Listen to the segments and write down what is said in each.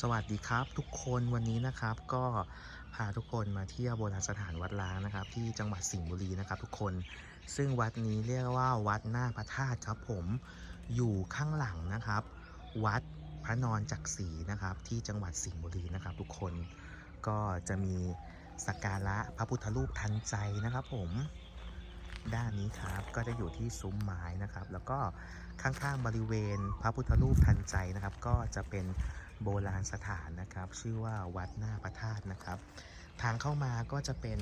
สวัสดีครับ ทุกคนวันนี้นะครับก็พาทุกคนมาเที่ยวโบราณสถานวัดล้างนะครับ ที่จังหวัดสิงห์บุรีนะครับ ทุกคน ซึ่งวัดนี้เรียกว่าวัดหน้าพระธาตุครับผมอยู่ข้างหลังนะครับ วัดพระนอนจักรีนะครับ ที่จังหวัดสิงห์บุรีนะครับ ทุกคนก็จะมีสักการะพระพุทธรูปทันใจนะครับ ผมด้านนี้ครับก็จะอยู่ที่ซุ้มไม้นะครับ แล้วก็ข้างๆบริเวณพระพุทธรูปทันใจนะครับ ก็จะเป็น โบราณสถานนะครับ ชื่อว่าวัดหน้าพระธาตุนะครับ ทางเข้ามาก็จะเป็น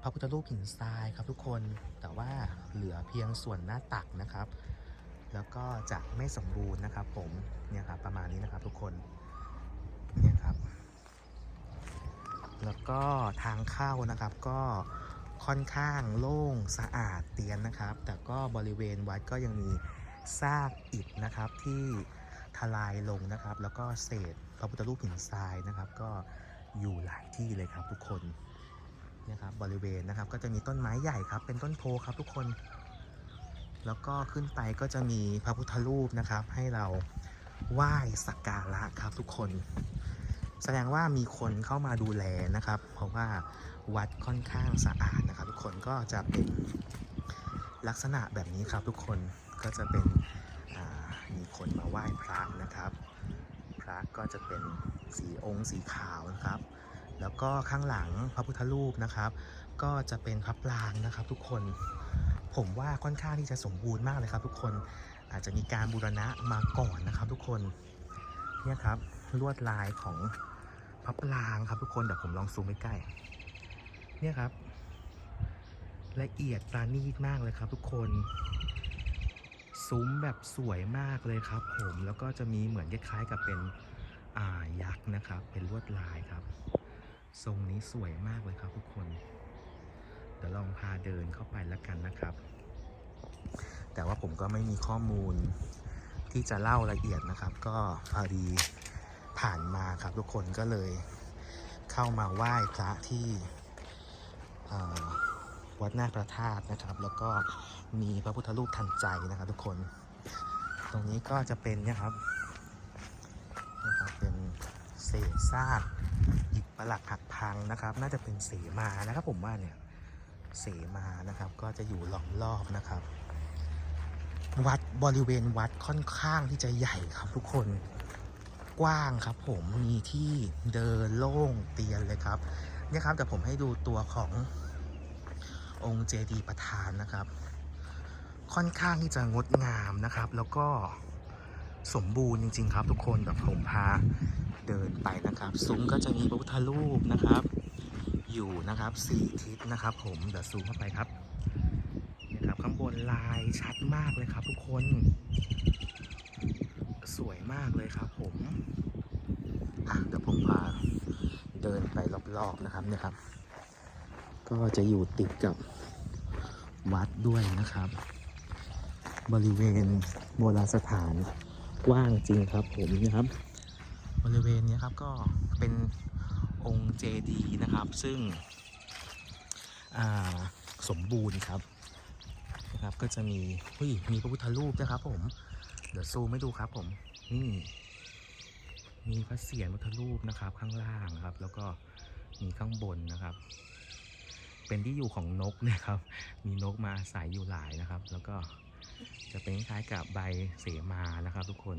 พระพุทธรูปหินทรายครับทุกคนแต่ว่าเหลือเพียงส่วนหน้าตักนะครับ แล้วก็จะไม่สมบูรณ์นะครับ ผมเนี่ยครับประมาณนี้นะครับทุกคนเนี่ยครับ แล้วก็ทางเข้านะครับก็ค่อนข้างโล่งสะอาดเตียนนะครับ แต่ก็บริเวณวัดก็ยังมีซากอิฐนะครับที่ ทลายลงนะครับ แล้วก็เศษพระพุทธรูปหินทรายนะครับ ก็อยู่หลายที่เลยครับทุกคนนี่ยครับบริเวณนะครับ ก็จะมีต้นไม้ใหญ่ครับ เป็นต้นโพครับทุกคน แล้วก็ขึ้นไปก็จะมีพระพุทธรูปนะครับ ให้เราไหว้สักการะครับทุกคน แสดงว่ามีคนเข้ามาดูแลนะครับ เพราะว่าวัดค่อนข้างสะอาดนะครับ ทุกคนก็จะเป็นลักษณะแบบนี้ครับทุกคนก็จะเป็น มีคนมาไหว้พระนะครับ พระก็จะเป็นสีองค์สีขาวนะครับ แล้วก็ข้างหลังพระพุทธรูปนะครับ ก็จะเป็นพระปรางนะครับ ทุกคนผมว่าค่อนข้างที่จะสมบูรณ์มากเลยครับ ทุกคนอาจจะมีการบูรณะมาก่อนนะครับ ทุกคนเนี่ยครับลวดลายของพระปรางครับทุกคนเดี๋ยวผมลองซูมใกล้ๆเนี่ยครับ ละเอียดปราณีตมากเลยครับ ทุกคน ซุ้มแบบสวยมากเลยครับผมแล้วก็จะมีเหมือนคล้ายๆกับเป็นอ่ายักษ์นะครับ เป็นลวดลายครับ ทรงนี้สวยมากเลยครับทุกคน เดี๋ยวลองพาเดินเข้าไปแล้วกันนะครับ แต่ว่าผมก็ไม่มีข้อมูลที่จะเล่าละเอียดนะครับ ก็พอดีผ่านมาครับทุกคนก็เลยเข้ามาไหว้พระที่ วัดหน้าพระธาตุนะครับ แล้วก็มีพระพุทธรูปทันใจนะครับ ทุกคน ตรงนี้ก็จะเป็นเนะครับนะครับเป็นเศษซากอิฐประหลักหักพังนะครับ น่าจะเป็นเสมานะครับ ผมว่าเนี่ยเสมานะครับ ก็จะอยู่ล้อมรอบนะครับ วัดบริเวณวัดค่อนข้างที่จะใหญ่ครับทุกคนกว้างครับ ผมมีที่เดินโล่งเตียนเลยครับเนี่ยครับแต่ผมให้ดูตัวของ องค์เจดีย์ประธานนะครับ ค่อนข้างที่จะงดงามนะครับ แล้วก็สมบูรณ์จริง ๆ ครับ ทุกคนแบบผมพาเดินไปนะครับ ซุ้มก็จะมีพระพุทธรูปนะครับ อยู่นะครับสี่ทิศนะครับ ผมเดี๋ยวซูมเข้าไปครับนี่ครับข้างบนลายชัดมากเลยครับ ทุกคน สวยมากเลยครับ ผมอะเดี๋ยวผมพาเดินไปรอบๆนะครับเนี่ยครับ ก็จะอยู่ติดกับวัดด้วยนะครับ บริเวณโบราณสถานกว้างจริงครับผมนะครับ บริเวณเนี้ยครับก็เป็นองค์เจดีย์นะครับ ซึ่งสมบูรณ์ครับนะครับก็จะมีเฮ้ยมีพระพุทธรูปนะครับ ผม เดี๋ยวซูมให้ดูครับผมนี่มีพระเศียรพุทธรูปนะครับข้างล่างครับ แล้วก็มีข้างบนนะครับ เป็นที่อยู่ของนกนะครับ มีนกมาอาศัยอยู่หลายนะครับ แล้วก็จะเป็นคล้ายกับใบเสมานะครับ ทุกคน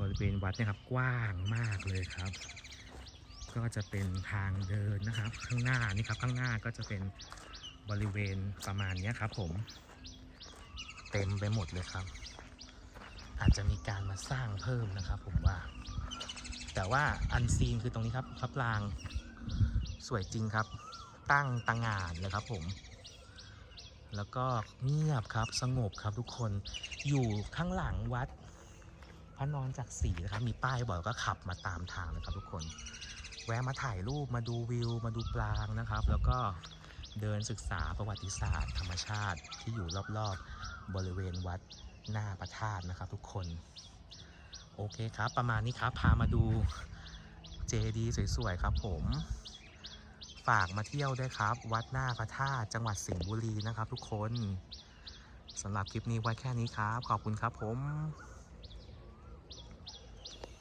บริเวณวัดนะครับกว้างมากเลยครับ ก็จะเป็นทางเดินนะครับ ข้างหน้านี่ครับข้างหน้าก็จะเป็นบริเวณประมาณนี้ครับ ผม เต็มไปหมดเลยครับ อาจจะมีการมาสร้างเพิ่มนะครับ ผมว่า แต่ว่าอันซีนคือตรงนี้ครับพระปรางสวยจริงครับ ตั้งตังงานเลยครับผม แล้วก็เงียบครับสงบครับทุกคนอยู่ข้างหลังวัด พระนอนจักรีนะครับ มีป้ายบอกก็ขับมาตามทางเลยครับ ทุกคน แวะมาถ่ายรูปมาดูวิว มาดูปลางนะครับ แล้วก็เดินศึกษาประวัติศาสตร์ ธรรมชาติที่อยู่รอบๆบริเวณวัดหน้าพระธาตุนะครับ ทุกคน โอเคครับ ประมาณนี้ครับ พามาดูเจดีย์สวยๆครับผม ฝากมาเที่ยวด้วยครับ วัดหน้าพระธาตุจังหวัดสิงห์บุรีนะครับ ทุกคนสำหรับคลิปนี้ไว้แค่นี้ครับ ขอบคุณครับผม